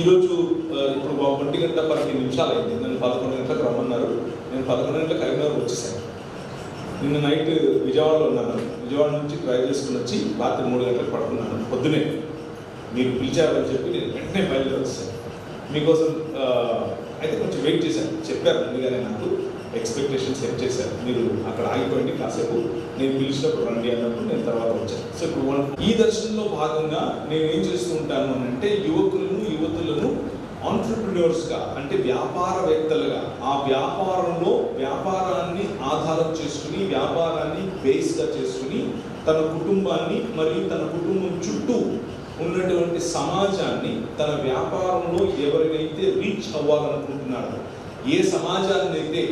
ఈరోజు ఇప్పుడు ఒంటి గంట పదిహేను నిమిషాలు అయింది. నన్ను పదకొండు గంటలకు రమ్మన్నారు. నేను పదకొండు గంటలకు కరీంనగర్ వచ్చేసాను. నిన్న నైట్ విజయవాడలో ఉన్నాను. విజయవాడ నుంచి డ్రైవ్ చేసుకుని వచ్చి రాత్రి మూడు గంటలకు పడుకున్నాను. పొద్దునే మీరు పిలిచారని చెప్పి నేను వెంటనే బయలుదేరి వచ్చాను మీకోసం అయితే కొంచెం వెయిట్ చేశాను. చెప్పారు ముందుగానే నాకు. ఎక్స్పెక్టేషన్ సెట్ చేశారు. మీరు అక్కడ ఆగిపోయింది కాసేపు. నేను పిలిచినప్పుడు రండి అన్నప్పుడు నేను తర్వాత వచ్చాను. సో ఇప్పుడు ఈ దర్శనంలో భాగంగా నేను ఏం చేస్తూ ఉంటాను అంటే యువకులను యువతులను ఆంటర్ప్రినర్స్గా అంటే వ్యాపారవేత్తలుగా ఆ వ్యాపారంలో వ్యాపారాన్ని ఆధారం చేసుకుని వ్యాపారాన్ని బేస్గా చేసుకుని తన కుటుంబాన్ని మరియు తన కుటుంబం చుట్టూ ఉన్నటువంటి సమాజాన్ని తన వ్యాపారంలో ఎవరినైతే రీచ్ అవ్వాలనుకుంటున్నారో ఏ సమాజాన్ని అయితే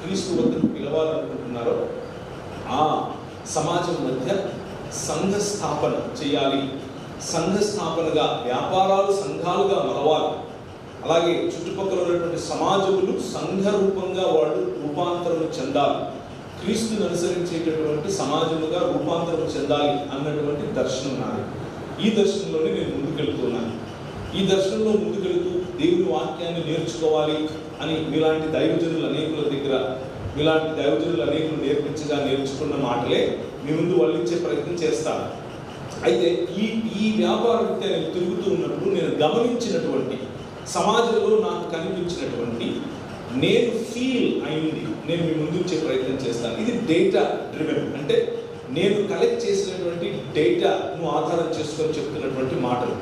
క్రీస్తు వద్దకు పిలవాలనుకుంటున్నారో ఆ సమాజం మధ్య సంఘ స్థాపన చేయాలి. సంఘ స్థాపనగా వ్యాపారాలు సంఘాలుగా మలవాలి. అలాగే చుట్టుపక్కల ఉన్నటువంటి సమాజములు సంఘ రూపంగా వాళ్ళు రూపాంతరం చెందాలి. క్రీస్తుని అనుసరించేటటువంటి సమాజముగా రూపాంతరం చెందాలి అన్నటువంటి దర్శనం నాది. ఈ దర్శనంలోనే నేను ముందుకెళ్తున్నాను. ఈ దర్శనంలో ముందుకెళ్తూ దేవుని వాక్యాన్ని నేర్చుకోవాలి అని మీలాంటి దైవజనులు అనేకుల దగ్గర మీలాంటి దైవజనులు అనేకులు నేర్పించగా నేర్చుకున్న మాటలే మీ ముందు వల్లించే ప్రయత్నం చేస్తాను. అయితే ఈ ఈ వ్యాపార నేను తిరుగుతూ ఉన్నప్పుడు నేను గమనించినటువంటి సమాజంలో నాకు కనిపించినటువంటి నేను ఫీల్ అయింది నేను మీ ముందుంచే ప్రయత్నం చేస్తాను. ఇది డేటా డ్రివెన్ అంటే నేను కలెక్ట్ చేసినటువంటి డేటాను ఆధారం చేసుకొని చెప్తున్నటువంటి మాటలు.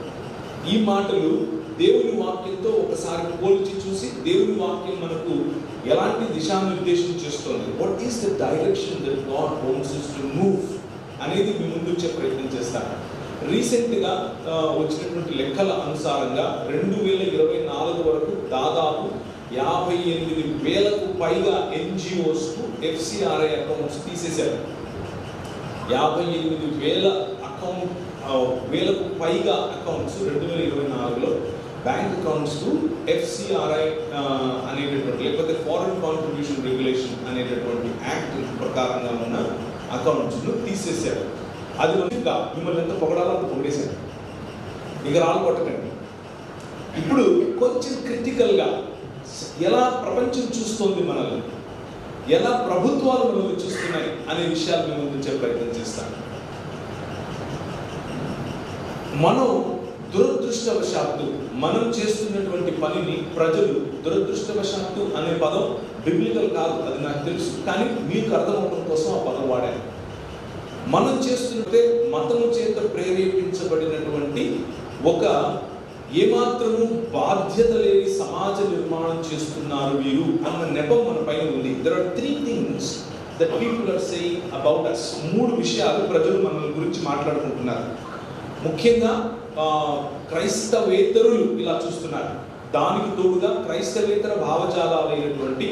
ఈ మాటలు దేవుని వాక్యంతో ఒకసారి పోల్చి చూసి దేవుని వాక్యం మనకు ఎలాంటి దిశానిర్దేశం చేస్తుంది? What is the direction that God homes to move అనేది మీ ముందు వచ్చే ప్రయత్నం చేస్తాను. రీసెంట్గా వచ్చినటువంటి లెక్కల అనుసారంగా రెండు వేల ఇరవై నాలుగు వరకు దాదాపు యాభై ఎనిమిది వేలకు పైగా ఎన్జిఓస్కు ఎఫ్సిఆర్ఐ అకౌంట్స్ తీసేశారు. యాభై ఎనిమిది వేల అకౌంట్ వేలకు పైగా అకౌంట్స్ రెండు వేల ఇరవై నాలుగులో బ్యాంక్ అకౌంట్స్కు ఎఫ్సిఆర్ఐ అనేటటువంటి లేకపోతే ఫారెన్ కాంట్రిబ్యూషన్ రెగ్యులేషన్ అనేటటువంటి యాక్ట్ ప్రకారంగా ఉన్న అకౌంట్స్ను తీసేశారు. అది ఇంకా మిమ్మల్ని ఎంత పొగడాలో అంత పొగిడేశారు. ఇక రాళ్ళు కొట్టకండి. ఇప్పుడు కొంచెం క్రిటికల్గా ఎలా ప్రపంచం చూస్తోంది మనల్ని? ఎలా ప్రభుత్వాలు మనల్ని చూస్తున్నాయి అనే విషయాలు మేము ముందుంచే ప్రయత్నం చేస్తాను. మనం దురదృష్టవశాత్తు మనం చేస్తున్నటువంటి పనిని ప్రజలు దురదృష్టవశాత్తు అనే పదం బిబ్లికల్ కాదు అది నాకు తెలుసు. కానీ మీకు అర్థమవడం కోసం ఆ పదం వాడాను. మనం చేస్తుంటే మతము చేత ప్రేరేపించబడినటువంటి ఒక ఏమాత్రము బాధ్యత లేని సమాజ నిర్మాణం చేస్తున్నారు వీరు అన్న నెపం మన పైన ఉంది. There are three things that people are saying about us మూడు విషయాలు ప్రజలు మన గురించి మాట్లాడుకుంటున్నారు. ముఖ్యంగా క్రైస్తవేతరులు ఇలా చూస్తున్నారు. దానికి తోడుగా క్రైస్తవేతర భావజాలాలైనటువంటి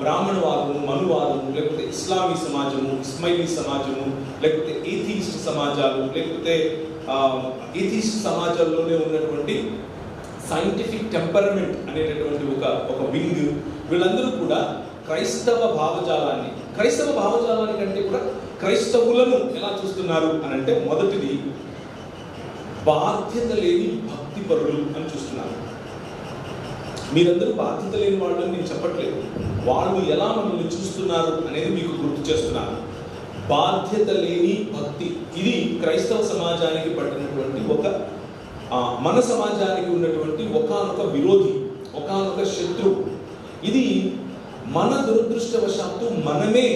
బ్రాహ్మణవాదము మనువాదము లేకపోతే ఇస్లామీ సమాజము ఇస్మైలీ సమాజము లేకపోతే ఏథీస్ట్ సమాజాలు లేకపోతే ఏథీస్ట్ సమాజాల్లోనే ఉన్నటువంటి సైంటిఫిక్ టెంపరమెంట్ అనేటటువంటి ఒక ఒక వింగ్ వీళ్ళందరూ కూడా క్రైస్తవ భావజాలాన్ని క్రైస్తవ భావజాలాన్ని కంటే కూడా క్రైస్తవులను ఎలా చూస్తున్నారు అని అంటే మొదటిది బాధ్యత లేని భక్తి పరులు అని చూస్తున్నారు. మీరందరూ బాధ్యత లేని వాళ్ళని నేను చెప్పట్లేదు. వాళ్ళు ఎలా మనల్ని చూస్తున్నారు అనేది మీకు గుర్తు చేస్తున్నాను. బాధ్యత లేని భక్తి. ఇది క్రైస్తవ సమాజానికి పట్టినటువంటి ఒక మన సమాజానికి ఉన్నటువంటి ఒకనొక విరోధి ఒకనొక శత్రువు ఇది మన దురదృష్టవశాత్తు మనమే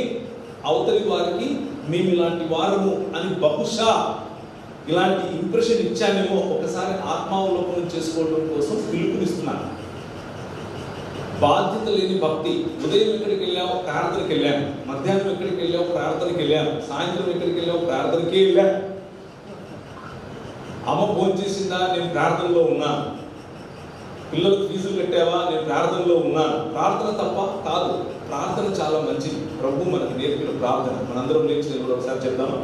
అవతలి వారికి మేము ఇలాంటి వారము అని బహుశా ఇలాంటి ఇంప్రెషన్ ఇచ్చామేమో ఒకసారి ఆత్మావలోకనం చేసుకోవడం కోసం పిలుపునిస్తున్నాను. బాధ్యత లేని భక్తి. ఉదయం ఎక్కడికి వెళ్ళాము ప్రార్థనకి వెళ్ళాము మధ్యాహ్నం ఎక్కడికి వెళ్ళాము ప్రార్థనకి వెళ్ళాము సాయంత్రం ఎక్కడికి వెళ్ళాము ప్రార్థనకి వెళ్ళాము అమ్మ ఫోన్ చేసిందా? నేను ప్రార్థనలో ఉన్నాను. పిల్లలకు ఫీజులు కట్టావా? నేను ప్రార్థనలో ఉన్నాను. ప్రార్థన తప్ప కాదు. ప్రార్థన చాలా మంచిది. ప్రభు మనకి నేర్పిన ప్రార్థన. మనందరం లేచి నిలబడి ఒకసారి చెప్తాను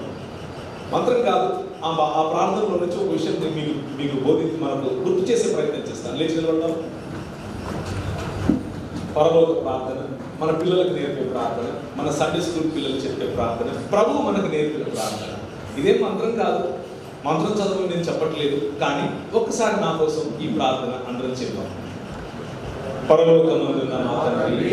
మంత్రం కాదు. ఆ ఆ ప్రార్థనలో నుంచి ఒక విషయం మీకు మీకు బోధించి మనకు గుర్తు చేసే ప్రయత్నం చేస్తాను. లేచి నిలబడతాం పరలోక ప్రార్థన మన పిల్లలకు నేర్పే ప్రార్థన మన సండే స్కూల్ పిల్లలు చెప్పే ప్రార్థన ప్రభు మనకు నేర్పిన ప్రార్థన. ఇదే మంత్రం కాదు. మంత్రం చదువు నేను చెప్పట్లేదు కానీ ఒక్కసారి నా కోసం ఈ ప్రార్థన అందరం చెప్దాం పరలోకమందున్న మా తండ్రి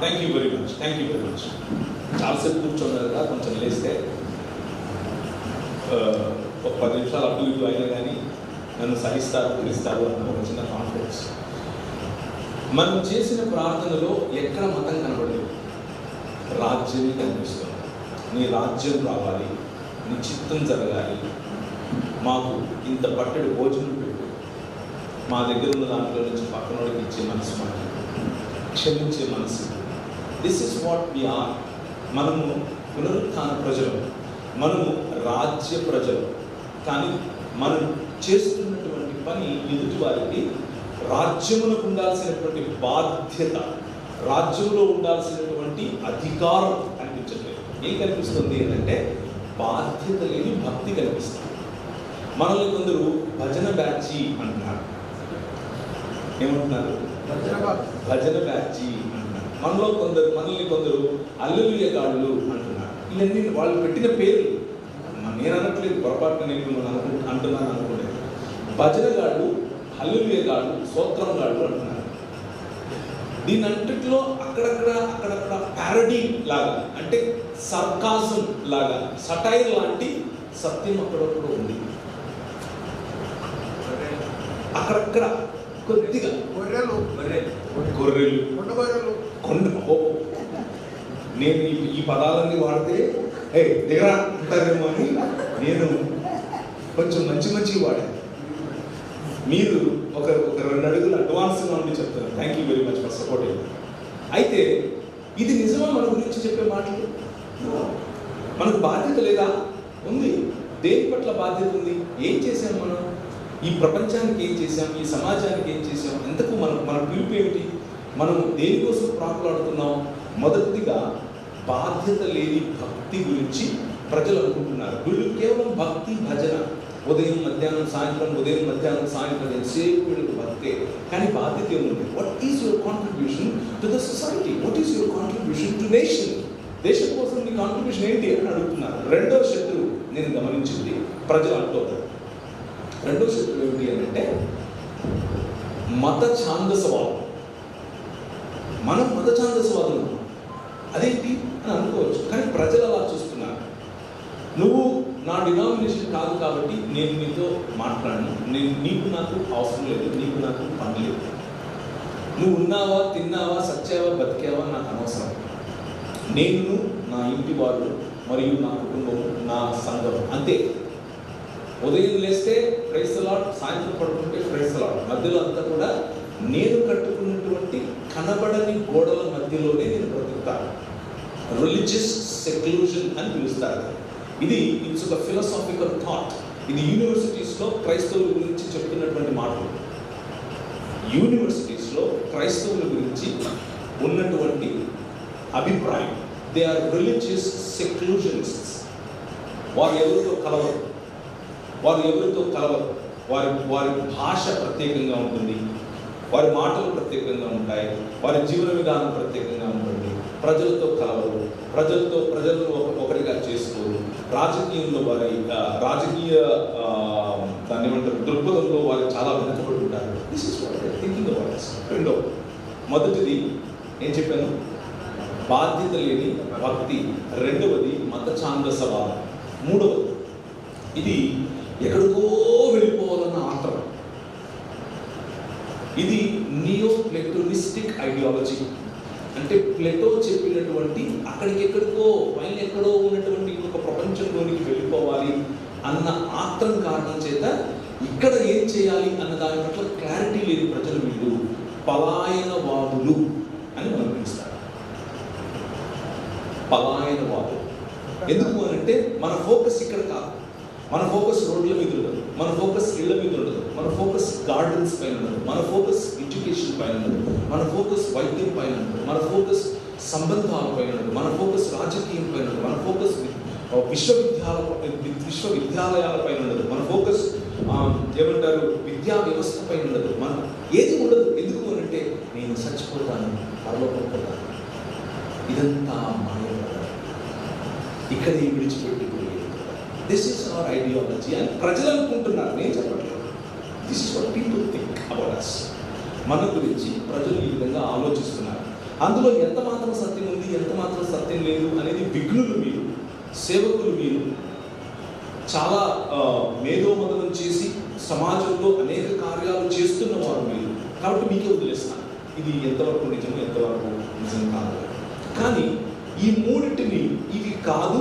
thank you very much thank you very much చాలాసేపు కూర్చోన్నారు కదా కొంచెం లేస్తే. ఆ, ఒక పది నిమిషాలు అటు ఇటు అయినా కానీ నన్ను సహిస్తారు పిలుస్తారు అన్న ఒక చిన్న కాన్ఫిడెన్స్ మనం చేసిన ప్రార్థనలో ఎక్కడ మతం కనబడలేదు. రాజ్యమే కనిపిస్తుంది. నీ రాజ్యం రావాలి నీ చిత్తం జరగాలి. మాకు ఇంత పట్టెడు భోజనం పెట్టు. మా దగ్గర ఉన్న దాంట్లో నుంచి పక్కనోడికి ఇచ్చే మనసు మాకు. క్షమించే మనసు. This is what we are మనము పునరుత్థాన ప్రజలు. మనము రాజ్య ప్రజలు. కానీ మనం చేస్తున్నటువంటి పని ఎదుటి వారికి రాజ్యమునకు ఉండాల్సినటువంటి బాధ్యత రాజ్యంలో ఉండాల్సినటువంటి అధికారం కనిపించట్లేదు ఏం కనిపిస్తుంది అంటే బాధ్యత లేని భక్తి కనిపిస్తుంది. మనల్ని కొందరు భజన బ్యాచి అంటున్నారు. ఏమంటున్నారు? భజన బ్యాచి. మనలో కొందరు మనల్ని కొందరు అల్లులియ గాడులు అంటున్నారు. ఇవన్నీ వాళ్ళు పెట్టిన పేర్లు. నేను అనట్లేదు పొరపాటున నేను మిమ్మల్ని అనుకు అంటున్నాను అనుకోలేదు. భజన గాడు హల్లులియ గాడు సూత్రం గాడు అంటున్నారు. దీని అంతట్లో అక్కడక్కడ అక్కడక్కడ ప్యారడీ లాగా అంటే సర్కాజం లాగా సటైర్ లాంటి సత్యం అక్కడక్కడ ఉంది. అక్కడక్కడ కొద్దిగా గొర్రెలు. గొర్రెలు. గొర్రెలు కొండ నేను ఈ పదాలన్నీ వాడితే ఏ దిగరా అంటారేమో అని నేను కొంచెం మంచి మంచి వాడాను. మీరు ఒక ఒక రెండు అడుగులు అడ్వాన్స్గా ఉండి చెప్తారు thank you very much for supporting అయితే ఇది నిజమా మన గురించి చెప్పే మాటలు? మనకు బాధ్యత లేదా? ఉంది. దేని పట్ల బాధ్యత ఉంది? ఏం చేశాం మనం? ఈ ప్రపంచానికి ఏం చేశాం? ఈ సమాజానికి ఏం చేశాం? ఎంతకు మన మన పిలుపు ఏమిటి? మనం దేనికోసం ప్రాకులాడుతున్నాం? మొదటిగా బాధ్యత లేని భక్తి గురించి ప్రజలు అనుకుంటున్నారు. వీళ్ళు కేవలం భక్తి భజన. ఉదయం మధ్యాహ్నం సాయంత్రం ఉదయం మధ్యాహ్నం సాయంత్రం ఎంతసేపు వీళ్ళకి భక్తే? కానీ బాధ్యత ఏముంది? What is your contribution to the society what is your contribution to nation దేశం కోసం మీ కాంట్రిబ్యూషన్ ఏంటి అని అడుగుతున్నారు. రెండో శత్రువు నేను గమనించింది ప్రజలు అంటున్నారు రెండో శత్రువు ఏమిటి అంటే మత ఛాందసవాదం మనం మత ఛాందసవాదం అదేంటి? అని అనుకోవచ్చు. కానీ ప్రజలు అలా చూస్తున్నారు. నువ్వు నా డినామినేషన్ కాదు కాబట్టి నేను నీతో మాట్లాడను. నేను నీకు నాకు అవసరం లేదు. నీకు నాకు పని లేదు. నువ్వు ఉన్నావా తిన్నావా సచ్చావా బతికావా నాకు అనవసరం. నేను నా ఇంటి వారు మరియు నా కుటుంబం నా సంఘం అంతే. ఉదయం లేస్తే ప్రైసలాడ్ సాయంత్రం పడుకుంటే అలాట్ మధ్యలో అంతా కూడా నేను కట్టుకున్నట్టు కాబట్టి కనబడని గోడల మధ్యలోనే నేను బ్రతుకుతాను. రిలీజియస్ సెక్లూజన్ అని పిలుస్తారు. ఇది ఇట్స్ ఒక ఫిలసాఫికల్ థాట్ ఇది యూనివర్సిటీస్లో క్రైస్తవుల గురించి చెప్తున్నటువంటి మాటలు. యూనివర్సిటీస్లో క్రైస్తవుల గురించి ఉన్నటువంటి అభిప్రాయం. దే ఆర్ రిలీజియస్ సెక్లూజనిస్ట్స్ వారు ఎవరితో కలవరు? వారు ఎవరితో కలవరు? వారి వారి భాష ప్రత్యేకంగా ఉంటుంది. వారి మాటలు ప్రత్యేకంగా ఉంటాయి వారి జీవన విధానం ప్రత్యేకంగా ఉంటుంది. ప్రజలతో కలవరు ప్రజలతో ప్రజలను ఒక- ఒకటిగా చేసుకోరు. రాజకీయంలో వారి రాజకీయ దాన్ని ఏమంటారు దృక్పథంలో వారు చాలా వెనుకబడి ఉంటారు దిస్ ఇస్ వాట్ థింకింగ్ రెండో మొదటిది నేను చెప్పాను? బాధ్యత లేని భక్తి. రెండవది మత ఛాందసవాదం మూడవది ఇది ఎక్కడికో వెళ్ళిపోవాలన్న ఆత్రం. ఇది నియో ప్లెటోనిస్టిక్ ఐడియాలజీ అంటే ప్లెటో చెప్పినటువంటి అక్కడికి ఎక్కడికో పైన ఎక్కడో ఉన్నటువంటి ఒక ప్రపంచంలోనికి వెళ్ళిపోవాలి అన్న ఆత్రం కారణం చేత ఇక్కడ ఏం చేయాలి అన్న దాని పట్ల క్లారిటీ లేని ప్రజలు వీళ్ళు. పలాయనవాదులు అని మనం పిలుస్తారు పలాయనవాదులు ఎందుకు అని అంటే మన ఫోకస్ ఇక్కడ కాదు. మన ఫోకస్ రోడ్ల మీద ఉండదు. మన ఫోకస్ ఇళ్ళ మీద ఉండదు. మన ఫోకస్ గార్డెన్స్ పైన ఉండదు. మన ఫోకస్ ఎడ్యుకేషన్ పైన ఉండదు. మన ఫోకస్ వైద్యం పైన ఉండదు. మన ఫోకస్ సంబంధాల పైన ఉండదు. మన ఫోకస్ రాజకీయం పైన ఉండదు. మన ఫోకస్ విశ్వవిద్యాలయ విశ్వవిద్యాలయాల పైన ఉండదు. మన ఫోకస్ ఏమంటారు విద్యా వ్యవస్థ పైన ఉండదు. మన ఏది ఉండదు. ఎందుకు అని అంటే నేను చచ్చిపోతాను. పరలోకం ఇదంతా మాయ ఇక్కడ టెక్నాలజీ అని ప్రజలు అనుకుంటున్నారు నేను చెప్పట్లేదు. This is what people think about us మన గురించి ప్రజలు ఈ విధంగా ఆలోచిస్తున్నారు. అందులో ఎంత మాత్రం సత్యం ఉంది ఎంత మాత్రం సత్యం లేదు అనేది విఘ్నులు మీరు సేవకులు మీరు చాలా మేధోమదనం చేసి సమాజంలో అనేక కార్యాలు చేస్తున్న వారు మీరు. కాబట్టి మీకే వదిలేస్తాను ఇది ఎంతవరకు నిజం ఎంతవరకు నిజం కాదు. కానీ ఈ మూడింటిని ఇవి కాదు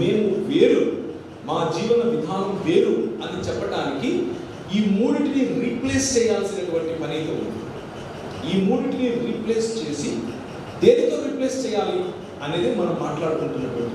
మేము వేరు. మా జీవన విధానం వేరు అని చెప్పడానికి ఈ మూడింటిని రీప్లేస్ చేయాల్సినటువంటి పని అయితే ఉంది. ఈ మూడింటిని రీప్లేస్ చేసి దేనితో రీప్లేస్ చేయాలి అనేది మనం మాట్లాడుకుంటున్నటువంటి